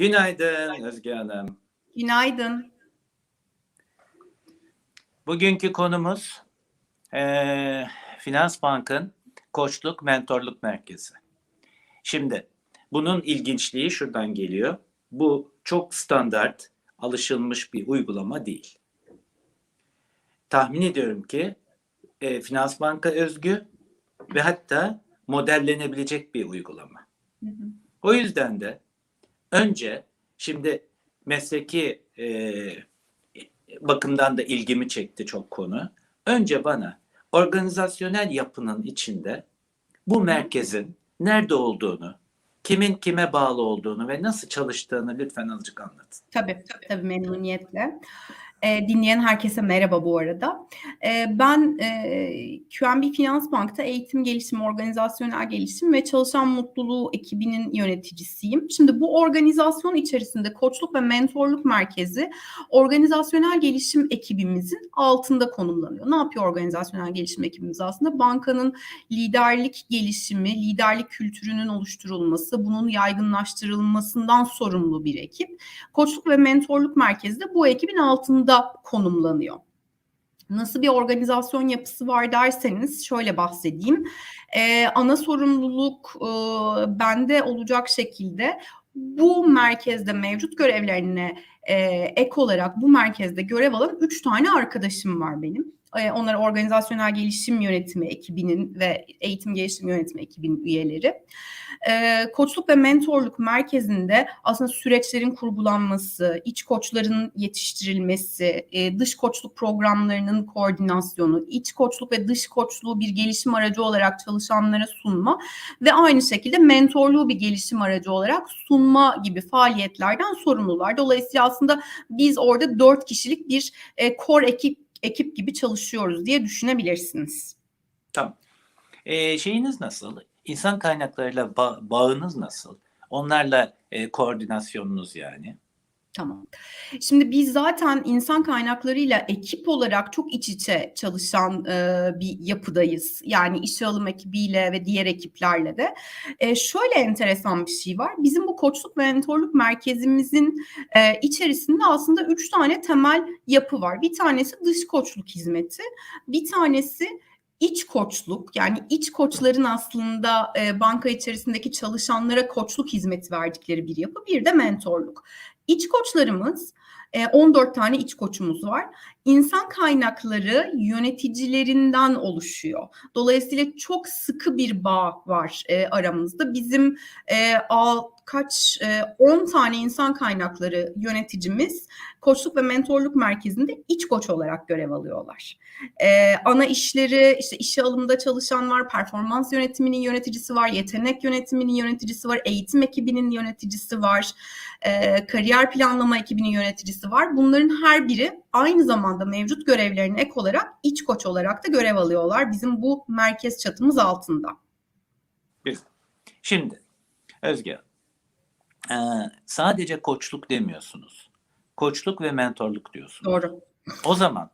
Günaydın Özge Hanım. Günaydın. Bugünkü konumuz eee Finans Bank'ın Koçluk Mentorluk Merkezi. Şimdi bunun ilginçliği şuradan geliyor. Bu çok standart, alışılmış bir uygulama değil. Tahmin ediyorum ki e, Finans Bank'a özgü ve hatta modellenebilecek bir uygulama. Hı hı. O yüzden de önce şimdi mesleki e, bakımdan da ilgimi çekti çok konu. Önce bana organizasyonel yapının içinde bu merkezin nerede olduğunu, kimin kime bağlı olduğunu ve nasıl çalıştığını lütfen azıcık anlatın. Tabii, tabii memnuniyetle. Ee, dinleyen herkese merhaba bu arada. Ee, ben e, QNB Finans Bank'ta eğitim gelişim, organizasyonel gelişim ve çalışan mutluluğu ekibinin yöneticisiyim. Şimdi bu organizasyon içerisinde koçluk ve mentorluk merkezi organizasyonel gelişim ekibimizin altında konumlanıyor. Ne yapıyor organizasyonel gelişim ekibimiz aslında? Bankanın liderlik gelişimi, liderlik kültürünün oluşturulması, bunun yaygınlaştırılmasından sorumlu bir ekip. Koçluk ve mentorluk merkezi de bu ekibin altında konumlanıyor. Nasıl bir organizasyon yapısı var derseniz şöyle bahsedeyim. Ee, ana sorumluluk e, bende olacak şekilde bu merkezde mevcut görevlerine e, ek olarak bu merkezde görev alan üç tane arkadaşım var benim. E, onlar organizasyonel gelişim yönetimi ekibinin ve eğitim gelişim yönetimi ekibinin üyeleri. E, koçluk ve mentorluk merkezinde aslında süreçlerin kurgulanması, iç koçların yetiştirilmesi, e, dış koçluk programlarının koordinasyonu, iç koçluk ve dış koçluğu bir gelişim aracı olarak çalışanlara sunma ve aynı şekilde mentorluğu bir gelişim aracı olarak sunma gibi faaliyetlerden sorumlular. Dolayısıyla aslında biz orada dört kişilik bir e, core ekip ekip gibi çalışıyoruz diye düşünebilirsiniz. Tamam. Ee, şeyiniz nasıl? İnsan kaynaklarıyla ba- bağınız nasıl? Onlarla e, koordinasyonunuz yani. Tamam. Şimdi biz zaten insan kaynaklarıyla ekip olarak çok iç içe çalışan e, bir yapıdayız. Yani işe alım ekibiyle ve diğer ekiplerle de. E, şöyle enteresan bir şey var. Bizim bu koçluk ve mentorluk merkezimizin e, içerisinde aslında üç tane temel yapı var. Bir tanesi dış koçluk hizmeti, bir tanesi iç koçluk yani iç koçların aslında e, banka içerisindeki çalışanlara koçluk hizmeti verdikleri bir yapı, bir de mentorluk. İç koçlarımız 14 tane iç koçumuz var. İnsan kaynakları yöneticilerinden oluşuyor. Dolayısıyla çok sıkı bir bağ var e, aramızda. Bizim e, al, kaç 10 e, tane insan kaynakları yöneticimiz koçluk ve mentorluk merkezinde iç koç olarak görev alıyorlar. E, ana işleri işte işe alımda çalışan var, performans yönetiminin yöneticisi var, yetenek yönetiminin yöneticisi var, eğitim ekibinin yöneticisi var, e, kariyer planlama ekibinin yöneticisi var. Bunların her biri aynı zamanda mevcut görevlerine ek olarak iç koç olarak da görev alıyorlar bizim bu merkez çatımız altında. Şimdi Özge e, sadece koçluk demiyorsunuz. Koçluk ve mentorluk diyorsunuz. Doğru. O zaman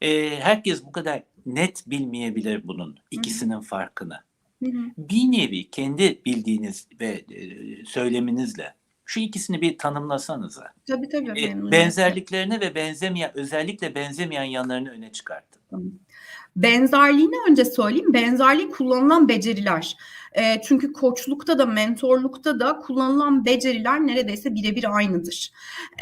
e, herkes bu kadar net bilmeyebilir bunun ikisinin Hı-hı. farkını. Hı-hı. Bir nevi kendi bildiğiniz ve e, söyleminizle şu ikisini bir tanımlasanıza. Tabii tabii. E, benzerliklerini ve benzemeyen özellikle benzemeyen yanlarını öne çıkartın. Benzerliğini önce söyleyeyim. Benzerliği kullanılan beceriler. E, çünkü koçlukta da mentorlukta da kullanılan beceriler neredeyse birebir aynıdır.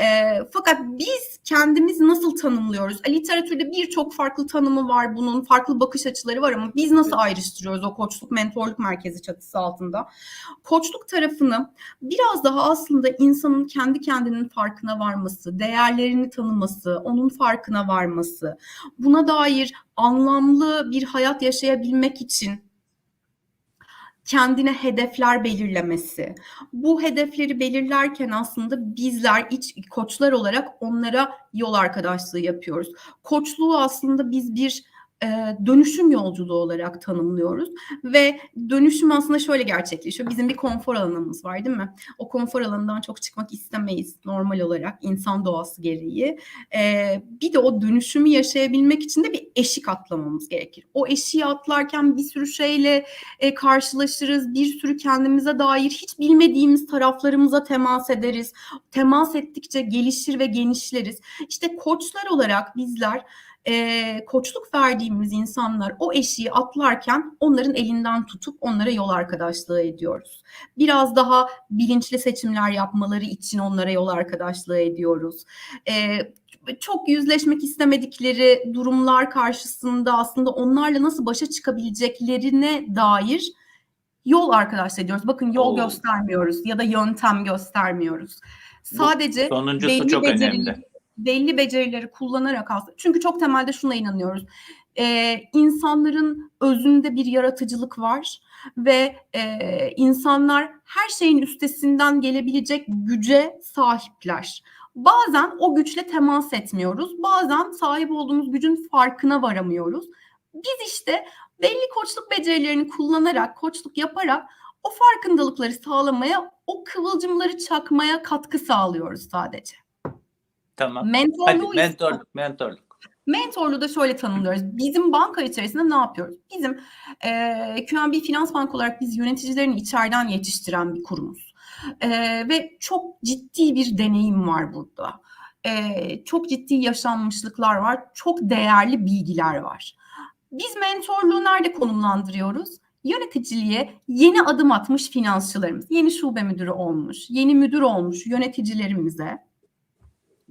E, fakat biz kendimiz nasıl tanımlıyoruz? E, literatürde birçok farklı tanımı var bunun, farklı bakış açıları var ama biz nasıl ayrıştırıyoruz o koçluk mentorluk merkezi çatısı altında? Koçluk tarafını biraz daha aslında insanın kendi kendinin farkına varması, değerlerini tanıması, onun farkına varması, buna dair anlamlı bir hayat yaşayabilmek için kendine hedefler belirlemesi. Bu hedefleri belirlerken aslında bizler iç koçlar olarak onlara yol arkadaşlığı yapıyoruz. Koçluğu aslında biz bir e, dönüşüm yolculuğu olarak tanımlıyoruz ve dönüşüm aslında şöyle gerçekleşiyor. Bizim bir konfor alanımız var değil mi? O konfor alanından çok çıkmak istemeyiz normal olarak insan doğası gereği. E, bir de o dönüşümü yaşayabilmek için de bir eşik atlamamız gerekir. O eşiği atlarken bir sürü şeyle e, karşılaşırız. Bir sürü kendimize dair hiç bilmediğimiz taraflarımıza temas ederiz. Temas ettikçe gelişir ve genişleriz. İşte koçlar olarak bizler e, koçluk verdiğimiz insanlar o eşiği atlarken onların elinden tutup onlara yol arkadaşlığı ediyoruz. Biraz daha bilinçli seçimler yapmaları için onlara yol arkadaşlığı ediyoruz. E, çok yüzleşmek istemedikleri durumlar karşısında aslında onlarla nasıl başa çıkabileceklerine dair yol arkadaşlığı ediyoruz. Bakın yol Oo. göstermiyoruz ya da yöntem göstermiyoruz. Sadece Sonuncusu belli çok önemli. Belli becerileri kullanarak aslında çünkü çok temelde şuna inanıyoruz. Ee, insanların özünde bir yaratıcılık var ve e, insanlar her şeyin üstesinden gelebilecek güce sahipler. Bazen o güçle temas etmiyoruz. Bazen sahip olduğumuz gücün farkına varamıyoruz. Biz işte belli koçluk becerilerini kullanarak, koçluk yaparak o farkındalıkları sağlamaya, o kıvılcımları çakmaya katkı sağlıyoruz sadece. Tamam. Hadi Mentorluğu ise- mentorluk, mentorluk. Mentorluğu da şöyle tanımlıyoruz. Bizim banka içerisinde ne yapıyoruz? Bizim e, QNB Finans Bank olarak biz yöneticilerini içeriden yetiştiren bir kurumuz. E, ve çok ciddi bir deneyim var burada. E, çok ciddi yaşanmışlıklar var. Çok değerli bilgiler var. Biz mentorluğu nerede konumlandırıyoruz? Yöneticiliğe yeni adım atmış finansçılarımız, yeni şube müdürü olmuş, yeni müdür olmuş yöneticilerimize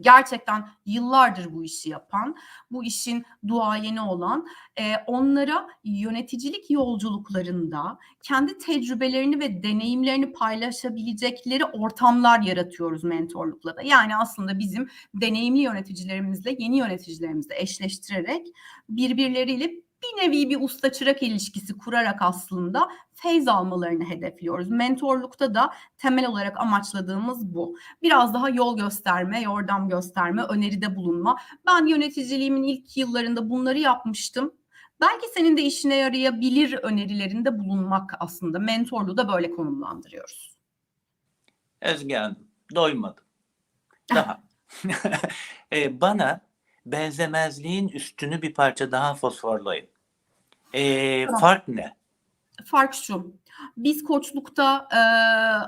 gerçekten yıllardır bu işi yapan, bu işin duayeni olan e, onlara yöneticilik yolculuklarında kendi tecrübelerini ve deneyimlerini paylaşabilecekleri ortamlar yaratıyoruz mentorlukla da. Yani aslında bizim deneyimli yöneticilerimizle yeni yöneticilerimizle eşleştirerek birbirleriyle bir nevi bir usta çırak ilişkisi kurarak aslında feyz almalarını hedefliyoruz. Mentorlukta da temel olarak amaçladığımız bu biraz daha yol gösterme, yordam gösterme, öneride bulunma. Ben yöneticiliğimin ilk yıllarında bunları yapmıştım. Belki senin de işine yarayabilir önerilerinde bulunmak aslında. Mentorluğu da böyle konumlandırıyoruz. Özge Hanım, doymadım. Daha. E, bana benzemezliğin üstünü bir parça daha fosforlayın. E, Tamam. fark ne? Fark şu. Biz koçlukta e,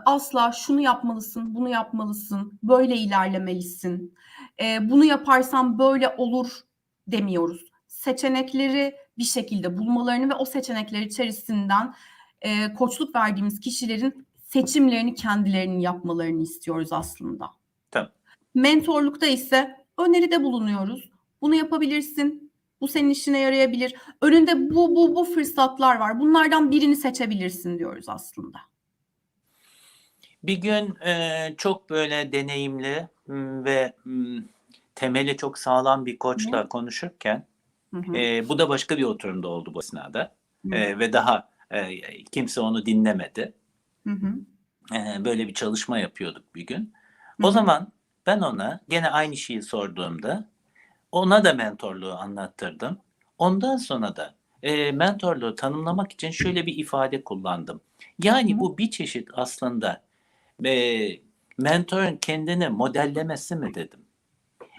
asla şunu yapmalısın, bunu yapmalısın, böyle ilerlemelisin. E, bunu yaparsan böyle olur demiyoruz. Seçenekleri bir şekilde bulmalarını ve o seçenekler içerisinden e, koçluk verdiğimiz kişilerin seçimlerini kendilerinin yapmalarını istiyoruz aslında. Tamam. Mentorlukta ise öneride bulunuyoruz. Bunu yapabilirsin. Bu senin işine yarayabilir. Önünde bu bu bu fırsatlar var. Bunlardan birini seçebilirsin diyoruz aslında. Bir gün e, çok böyle deneyimli ve temeli çok sağlam bir koçla konuşurken Hı hı. e, bu da başka bir oturumda oldu bu esnada Hı E, ve daha e, kimse onu dinlemedi. Hı hı. E, böyle bir çalışma yapıyorduk bir gün. Hı O hı. zaman ben ona gene aynı şeyi sorduğumda ona da mentorluğu anlattırdım. Ondan sonra da e, mentorluğu tanımlamak için şöyle bir ifade kullandım. Yani Hı. bu bir çeşit aslında e, mentorun kendini modellemesi mi dedim.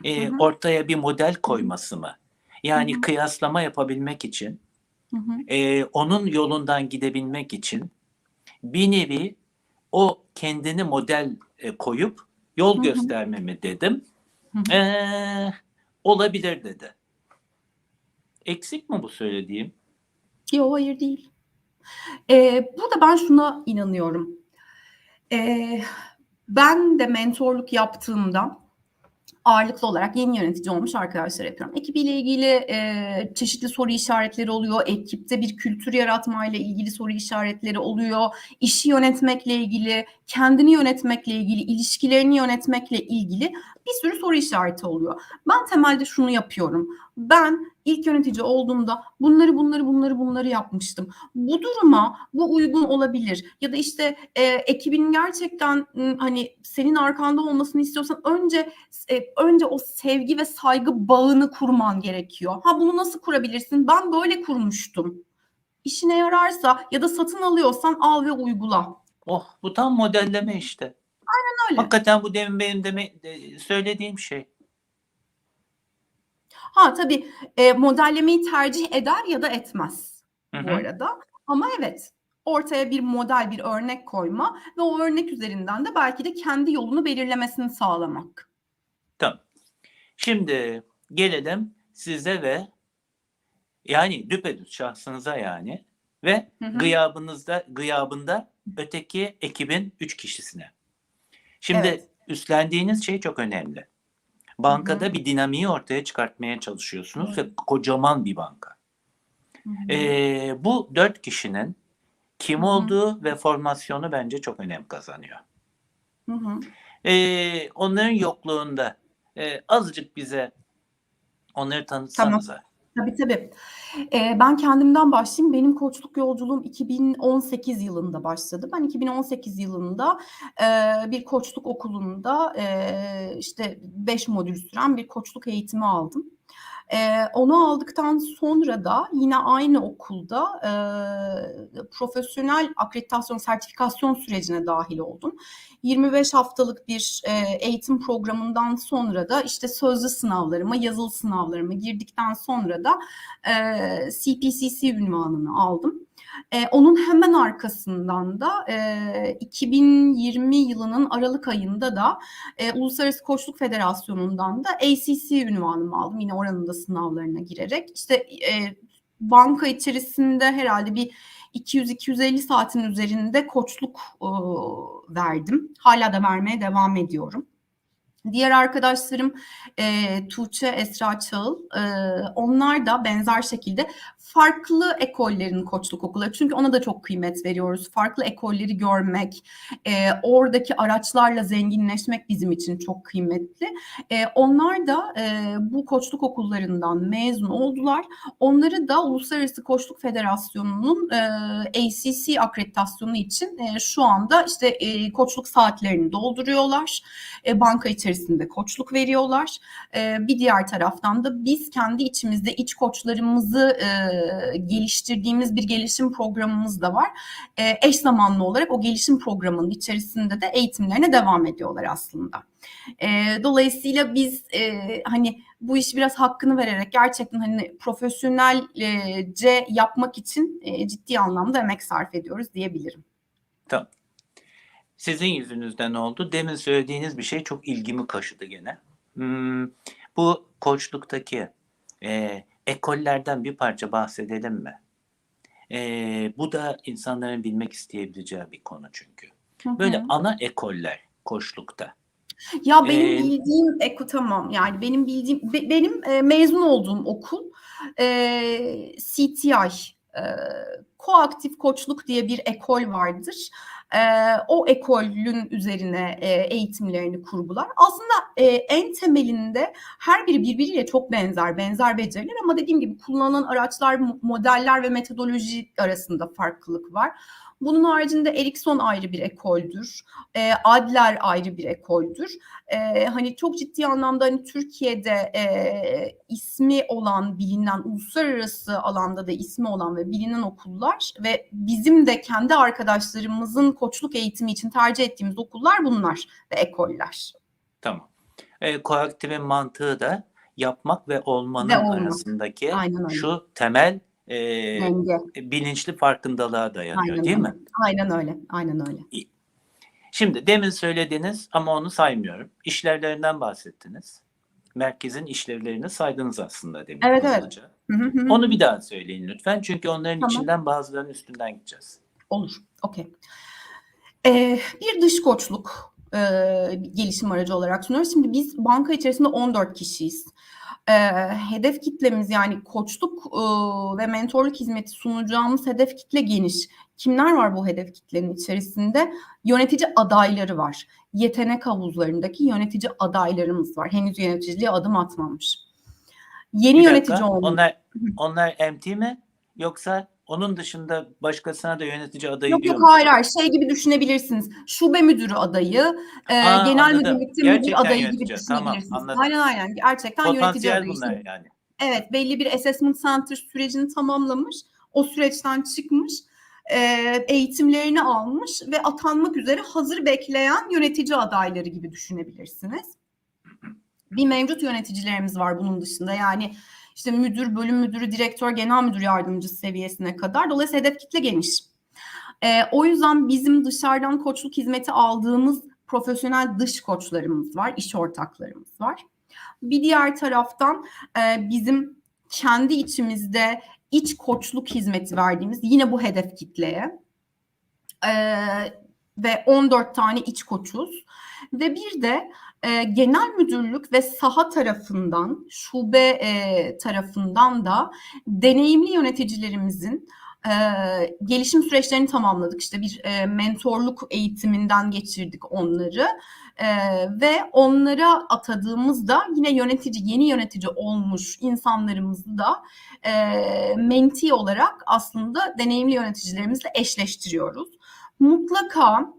E, Hı ortaya bir model koyması mı? Yani Hı kıyaslama yapabilmek için, Hı e, onun yolundan gidebilmek için bir nevi o kendini model e, koyup yol Hı göstermemi dedim. Hı hı. Olabilir dedi. Eksik mi bu söylediğim? Yok hayır değil. Ee, burada ben şuna inanıyorum. Ee, ben de mentorluk yaptığımda ağırlıklı olarak yeni yönetici olmuş arkadaşlar yapıyorum. Ekibiyle ilgili e, çeşitli soru işaretleri oluyor. Ekipte bir kültür yaratmayla ilgili soru işaretleri oluyor. İşi yönetmekle ilgili, kendini yönetmekle ilgili, ilişkilerini yönetmekle ilgili bir sürü soru işareti oluyor. Ben temelde şunu yapıyorum. Ben ilk yönetici olduğumda bunları bunları bunları bunları yapmıştım. Bu duruma bu uygun olabilir. Ya da işte e, ekibinin gerçekten hani senin arkanda olmasını istiyorsan önce e, önce o sevgi ve saygı bağını kurman gerekiyor. Ha bunu nasıl kurabilirsin? Ben böyle kurmuştum. İşine yararsa ya da satın alıyorsan al ve uygula. Oh bu tam modelleme işte. Öyle. Hakikaten bu demin benim deme, de- söylediğim şey. Ha tabii e, modellemeyi tercih eder ya da etmez Hı bu arada. Ama evet ortaya bir model, bir örnek koyma ve o örnek üzerinden de belki de kendi yolunu belirlemesini sağlamak. Tamam. Şimdi gelelim size ve yani düpedüz şahsınıza yani ve Hı hı. gıyabınızda gıyabında öteki ekibin üç kişisine. Şimdi Evet. üstlendiğiniz şey çok önemli. Bankada Hı hı. bir dinamiği ortaya çıkartmaya çalışıyorsunuz Evet. ve kocaman bir banka. Ee, bu dört kişinin kim Hı hı. olduğu ve formasyonu bence çok önem kazanıyor. Ee, onların yokluğunda e, azıcık bize onları tanıtsanıza. Tabii tabii. Ee, ben kendimden başlayayım. Benim koçluk yolculuğum 2018 yılında başladı. Ben 2018 yılında e, bir koçluk okulunda e, işte 5 modül süren bir koçluk eğitimi aldım. E, onu aldıktan sonra da yine aynı okulda e, profesyonel akreditasyon sertifikasyon sürecine dahil oldum. 25 haftalık bir e, eğitim programından sonra da işte sözlü sınavlarıma, yazılı sınavlarıma girdikten sonra da e, CPCC ünvanını aldım. E, onun hemen arkasından da e, 2020 yılının Aralık ayında da e, Uluslararası Koçluk Federasyonu'ndan da ACC ünvanımı aldım. Yine oranın da sınavlarına girerek. İşte e, banka içerisinde herhalde bir 200-250 saatin üzerinde koçluk e, verdim. Hala da vermeye devam ediyorum. Diğer arkadaşlarım e, Tuğçe, Esra Çağıl, e, onlar da benzer şekilde farklı ekollerin koçluk okulları. Çünkü ona da çok kıymet veriyoruz. Farklı ekolleri görmek, e, oradaki araçlarla zenginleşmek bizim için çok kıymetli. E, onlar da e, bu koçluk okullarından mezun oldular. Onları da Uluslararası Koçluk Federasyonu'nun e, ACC akreditasyonu için e, şu anda işte e, koçluk saatlerini dolduruyorlar. E, banka içerisinde koçluk veriyorlar. E, bir diğer taraftan da biz kendi içimizde iç koçlarımızı e, geliştirdiğimiz bir gelişim programımız da var. E, eş zamanlı olarak o gelişim programının içerisinde de eğitimlerine devam ediyorlar aslında. E, dolayısıyla biz e, hani bu işi biraz hakkını vererek gerçekten hani profesyonelce yapmak için e, ciddi anlamda emek sarf ediyoruz diyebilirim. Tamam. Sizin yüzünüzden oldu. Demin söylediğiniz bir şey çok ilgimi kaşıdı gene. Hmm, bu koçluktaki e, ekollerden bir parça bahsedelim mi? E, bu da insanların bilmek isteyebileceği bir konu çünkü. Böyle Hı hı. ana ekoller koçlukta. Ya benim Ee, bildiğim eko tamam yani benim bildiğim be- benim e, mezun olduğum okul e, CTI e, koaktif koçluk diye bir ekol vardır. E, o ekolün üzerine e, eğitimlerini kurgular. Aslında e, en temelinde her biri birbiriyle çok benzer, benzer beceriler ama dediğim gibi kullanılan araçlar, mo- modeller ve metodoloji arasında farklılık var. Bunun haricinde Erikson ayrı bir ekoldür. E, Adler ayrı bir ekoldür. E, hani çok ciddi anlamda hani Türkiye'de e, ismi olan, bilinen, uluslararası alanda da ismi olan ve bilinen okullar ve bizim de kendi arkadaşlarımızın koçluk eğitimi için tercih ettiğimiz okullar bunlar ve ekoller. Tamam. E, koaktifin mantığı da yapmak ve olmanın Ve olmak. arasındaki Aynen öyle. şu temel e, Denge. bilinçli farkındalığa dayanıyor Aynen değil öyle. mi? Aynen öyle. Aynen öyle. Şimdi demin söylediniz ama onu saymıyorum. İşlevlerinden bahsettiniz. Merkezin işlevlerini saydınız aslında demin. Evet, evet. Hı hı hı. Onu bir daha söyleyin lütfen. Çünkü onların Tamam. içinden bazılarının üstünden gideceğiz. Olur. Okey. Ee, bir dış koçluk e, gelişim aracı olarak sunuyoruz. Şimdi biz banka içerisinde 14 kişiyiz. Ee, hedef kitlemiz yani koçluk e, ve mentorluk hizmeti sunacağımız hedef kitle geniş. Kimler var bu hedef kitlenin içerisinde? Yönetici adayları var. Yetenek havuzlarındaki yönetici adaylarımız var. Henüz yöneticiliğe adım atmamış. Yeni Bir yönetici dakika, olmuş. Onlar, onlar MT mi? Yoksa onun dışında başkasına da yönetici adayı Yok diyor yok hayır hayır şey gibi düşünebilirsiniz. Şube müdürü adayı, e, Aa, genel anladım. müdürlükte müdür adayı gibi yönetici. Tamam, düşünebilirsiniz. anladım. aynen aynen gerçekten yönetici Potansiyel adayı. bunlar İşte yani. Evet belli bir assessment center sürecini tamamlamış. O süreçten çıkmış. e, eğitimlerini almış ve atanmak üzere hazır bekleyen yönetici adayları gibi düşünebilirsiniz. Bir mevcut yöneticilerimiz var bunun dışında. Yani işte müdür, bölüm müdürü, direktör, genel müdür yardımcısı seviyesine kadar. Dolayısıyla hedef kitle geniş. E, o yüzden bizim dışarıdan koçluk hizmeti aldığımız profesyonel dış koçlarımız var, iş ortaklarımız var. Bir diğer taraftan e, bizim kendi içimizde iç koçluk hizmeti verdiğimiz yine bu hedef kitleye e, ve 14 tane iç koçuz ve bir de e, genel müdürlük ve saha tarafından şube e, tarafından da deneyimli yöneticilerimizin e, gelişim süreçlerini tamamladık. İşte bir e, mentorluk eğitiminden geçirdik onları e, ve onlara atadığımızda yine yönetici, yeni yönetici olmuş insanlarımızı da e, menti olarak aslında deneyimli yöneticilerimizle eşleştiriyoruz. Mutlaka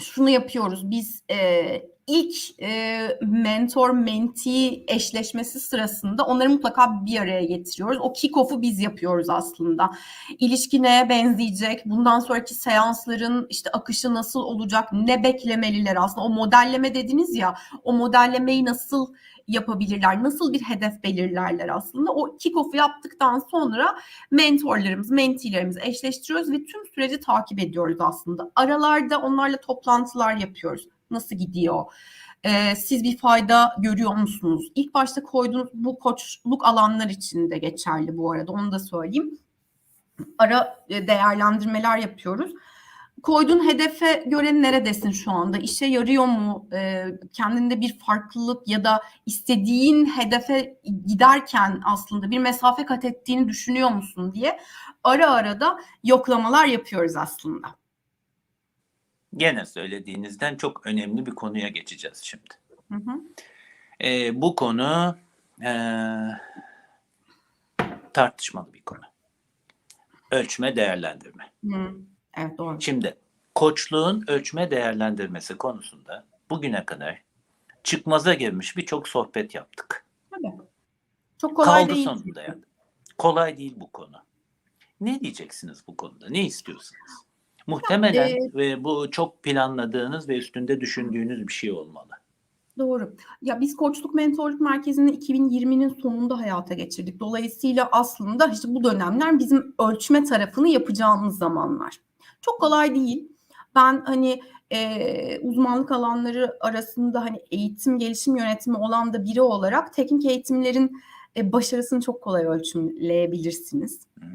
şunu yapıyoruz. Biz e, ilk e, mentor menti eşleşmesi sırasında onları mutlaka bir araya getiriyoruz. O kick-off'u biz yapıyoruz aslında. İlişki neye benzeyecek? Bundan sonraki seansların işte akışı nasıl olacak? Ne beklemeliler aslında? O modelleme dediniz ya. O modellemeyi nasıl yapabilirler? Nasıl bir hedef belirlerler aslında? O kick-off'u yaptıktan sonra mentorlarımız, mentilerimizi eşleştiriyoruz ve tüm süreci takip ediyoruz aslında. Aralarda onlarla toplantılar yapıyoruz. Nasıl gidiyor? Ee, siz bir fayda görüyor musunuz? İlk başta koyduğunuz bu koçluk alanlar için de geçerli bu arada onu da söyleyeyim. Ara e, değerlendirmeler yapıyoruz. Koyduğun hedefe göre neredesin şu anda? İşe yarıyor mu? Ee, kendinde bir farklılık ya da istediğin hedefe giderken aslında bir mesafe kat ettiğini düşünüyor musun diye ara ara da yoklamalar yapıyoruz aslında. Gene söylediğinizden çok önemli bir konuya geçeceğiz şimdi. Hı hı. Ee, bu konu ee, tartışmalı bir konu. Ölçme değerlendirme. Hı. Evet doğru. Şimdi koçluğun ölçme değerlendirmesi konusunda bugüne kadar çıkmaza girmiş birçok sohbet yaptık. Tabii. Çok kolay Kaldı değil. sonunda yani. Kolay değil bu konu. Ne diyeceksiniz bu konuda? Ne istiyorsunuz? Muhtemelen e- ve bu çok planladığınız ve üstünde düşündüğünüz bir şey olmalı. Doğru. Ya biz Koçluk Mentorluk Merkezi'ni 2020'nin sonunda hayata geçirdik. Dolayısıyla aslında işte bu dönemler bizim ölçme tarafını yapacağımız zamanlar. Çok kolay değil. Ben hani e, uzmanlık alanları arasında hani eğitim gelişim yönetimi olan da biri olarak teknik eğitimlerin e, başarısını çok kolay ölçümleyebilirsiniz. Hı.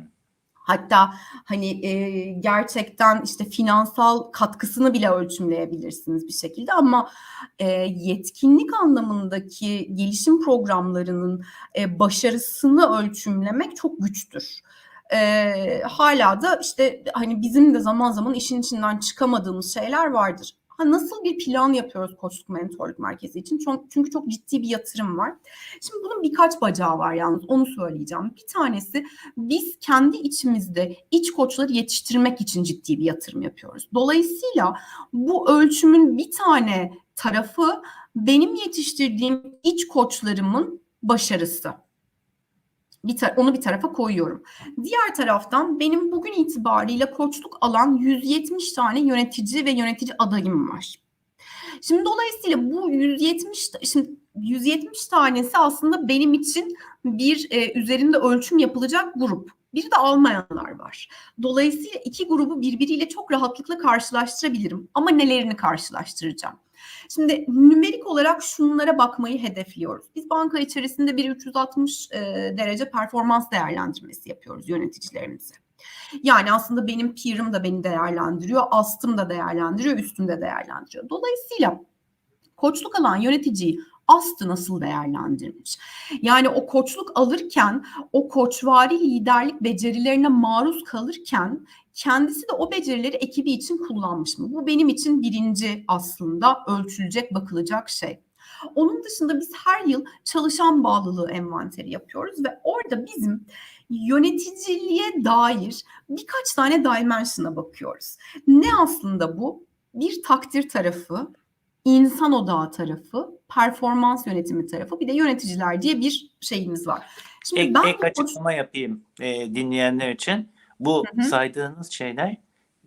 Hatta hani e, gerçekten işte finansal katkısını bile ölçümleyebilirsiniz bir şekilde ama e, yetkinlik anlamındaki gelişim programlarının e, başarısını ölçümlemek çok güçtür. E, hala da işte hani bizim de zaman zaman işin içinden çıkamadığımız şeyler vardır. Ha, nasıl bir plan yapıyoruz koçluk mentorluk merkezi için? Çünkü çok ciddi bir yatırım var. Şimdi bunun birkaç bacağı var yalnız onu söyleyeceğim. Bir tanesi biz kendi içimizde iç koçları yetiştirmek için ciddi bir yatırım yapıyoruz. Dolayısıyla bu ölçümün bir tane tarafı benim yetiştirdiğim iç koçlarımın başarısı. Bir onu bir tarafa koyuyorum. Diğer taraftan benim bugün itibariyle koçluk alan 170 tane yönetici ve yönetici adayım var. Şimdi dolayısıyla bu 170 ta- şimdi 170 tanesi aslında benim için bir e, üzerinde ölçüm yapılacak grup. Bir de almayanlar var. Dolayısıyla iki grubu birbiriyle çok rahatlıkla karşılaştırabilirim. Ama nelerini karşılaştıracağım? Şimdi nümerik olarak şunlara bakmayı hedefliyoruz. Biz banka içerisinde bir 360 e, derece performans değerlendirmesi yapıyoruz yöneticilerimize. Yani aslında benim peer'ım da beni değerlendiriyor, astım da değerlendiriyor, üstüm de değerlendiriyor. Dolayısıyla koçluk alan yöneticiyi astı nasıl değerlendirmiş? Yani o koçluk alırken o koçvari liderlik becerilerine maruz kalırken kendisi de o becerileri ekibi için kullanmış mı? Bu benim için birinci aslında ölçülecek, bakılacak şey. Onun dışında biz her yıl çalışan bağlılığı envanteri yapıyoruz ve orada bizim yöneticiliğe dair birkaç tane dimension'a bakıyoruz. Ne aslında bu? Bir takdir tarafı, insan odağı tarafı, performans yönetimi tarafı, bir de yöneticiler diye bir şeyimiz var. Şimdi Ek, ben ek açıklama yapayım e, dinleyenler için. Bu Hı hı. saydığınız şeyler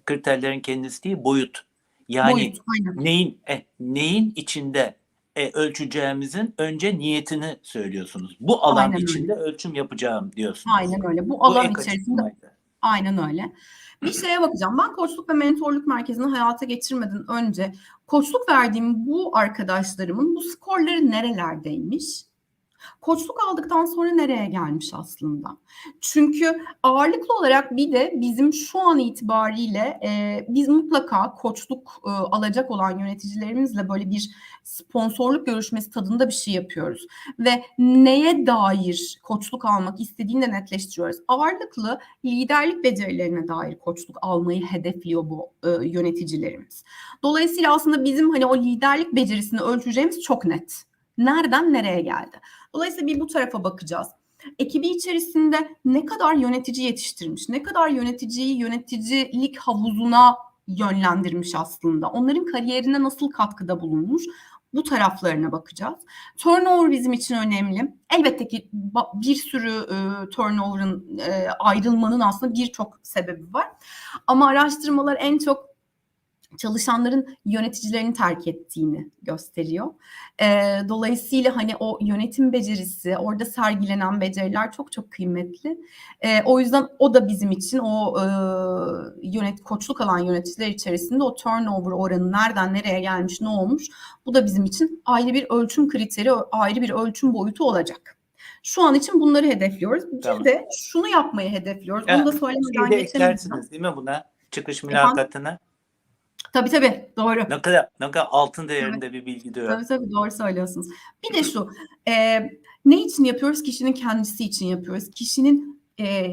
kriterlerin kendisi değil boyut. Yani boyut, aynen. neyin e, neyin içinde e, ölçeceğimizin önce niyetini söylüyorsunuz. Bu alan Aynen öyle. içinde ölçüm yapacağım diyorsunuz. Aynen öyle. Bu Bu alan içerisinde açıklamaydı. Aynen öyle. Bir şeye bakacağım. Ben koçluk ve mentorluk merkezini hayata geçirmeden önce koçluk verdiğim bu arkadaşlarımın bu skorları nerelerdeymiş? Koçluk aldıktan sonra nereye gelmiş aslında? Çünkü ağırlıklı olarak bir de bizim şu an itibariyle e, biz mutlaka koçluk e, alacak olan yöneticilerimizle böyle bir sponsorluk görüşmesi tadında bir şey yapıyoruz. Ve neye dair koçluk almak istediğini de netleştiriyoruz. Ağırlıklı liderlik becerilerine dair koçluk almayı hedefliyor bu e, yöneticilerimiz. Dolayısıyla aslında bizim hani o liderlik becerisini ölçeceğimiz çok net. Nereden nereye geldi? Dolayısıyla bir bu tarafa bakacağız. Ekibi içerisinde ne kadar yönetici yetiştirmiş, ne kadar yöneticiyi yöneticilik havuzuna yönlendirmiş aslında. Onların kariyerine nasıl katkıda bulunmuş? Bu taraflarına bakacağız. Turnover bizim için önemli. Elbette ki bir sürü e, turnover'ın e, ayrılmanın aslında birçok sebebi var. Ama araştırmalar en çok çalışanların yöneticilerini terk ettiğini gösteriyor. E, dolayısıyla hani o yönetim becerisi, orada sergilenen beceriler çok çok kıymetli. E, o yüzden o da bizim için o e, yönet koçluk alan yöneticiler içerisinde o turnover oranı nereden nereye gelmiş, ne olmuş? Bu da bizim için ayrı bir ölçüm kriteri, ayrı bir ölçüm boyutu olacak. Şu an için bunları hedefliyoruz. Bir Tamam. de şunu yapmayı hedefliyoruz. Ya, Onu da söylemeden de geçemeyeceğim. eklersiniz değil mi buna? Çıkış Efendim? Tabii tabii doğru. Ne kadar ne kadar altın değerinde bir bilgi diyor. Tabii tabii doğru söylüyorsunuz. Bir de şu, e, ne için yapıyoruz? Kişinin kendisi için yapıyoruz. Kişinin e,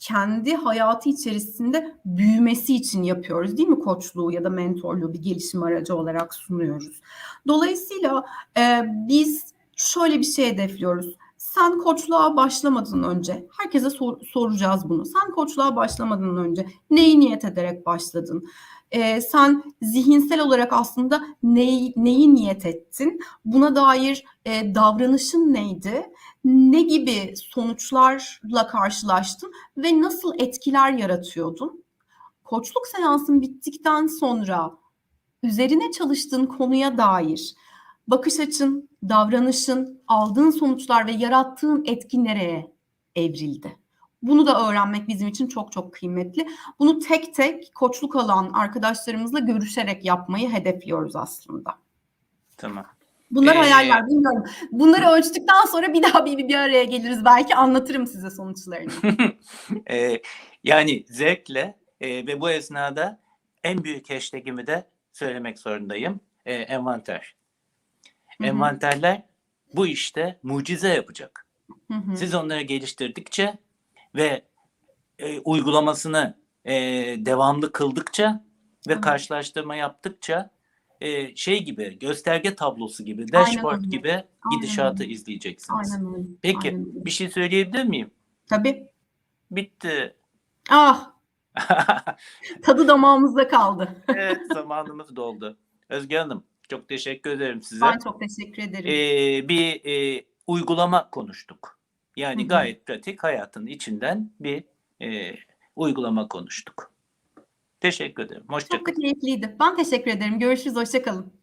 kendi hayatı içerisinde büyümesi için yapıyoruz değil mi? Koçluğu ya da mentorluğu bir gelişim aracı olarak sunuyoruz. Dolayısıyla e, biz şöyle bir şey hedefliyoruz. Sen koçluğa başlamadan önce, herkese sor- soracağız bunu. Sen koçluğa başlamadan önce neyi niyet ederek başladın? Ee, sen zihinsel olarak aslında neyi, neyi niyet ettin? Buna dair e, davranışın neydi? Ne gibi sonuçlarla karşılaştın ve nasıl etkiler yaratıyordun? Koçluk seansın bittikten sonra üzerine çalıştığın konuya dair bakış açın, davranışın, aldığın sonuçlar ve yarattığın etki nereye evrildi? Bunu da öğrenmek bizim için çok çok kıymetli. Bunu tek tek koçluk alan arkadaşlarımızla görüşerek yapmayı hedefliyoruz aslında. Tamam. Bunlar Ee, hayaller bilmiyorum. Bunları ölçtükten sonra bir daha bir, bir araya geliriz. Belki anlatırım size sonuçlarını. Ee, yani zevkle e, ve bu esnada en büyük hashtagimi de söylemek zorundayım. E, envanter. Hı hı, Envanterler bu işte mucize yapacak. Siz onları geliştirdikçe ve e, uygulamasını e, devamlı kıldıkça ve Evet. karşılaştırma yaptıkça e, şey gibi gösterge tablosu gibi, Aynen dashboard öyle. gibi Aynen gidişatı izleyeceksiniz. Aynen öyle. Peki Aynen bir şey söyleyebilir miyim? Tabii. Bitti. Ah, tadı damağımızda kaldı. evet zamanımız doldu. Özge Hanım çok teşekkür ederim size. Ben çok teşekkür ederim. Ee, bir e, uygulama konuştuk. Yani Hı hı. gayet pratik hayatın içinden bir e, uygulama konuştuk. Teşekkür ederim. Çok Hoşçakalın. keyifliydi. Ben teşekkür ederim. Görüşürüz. Hoşçakalın.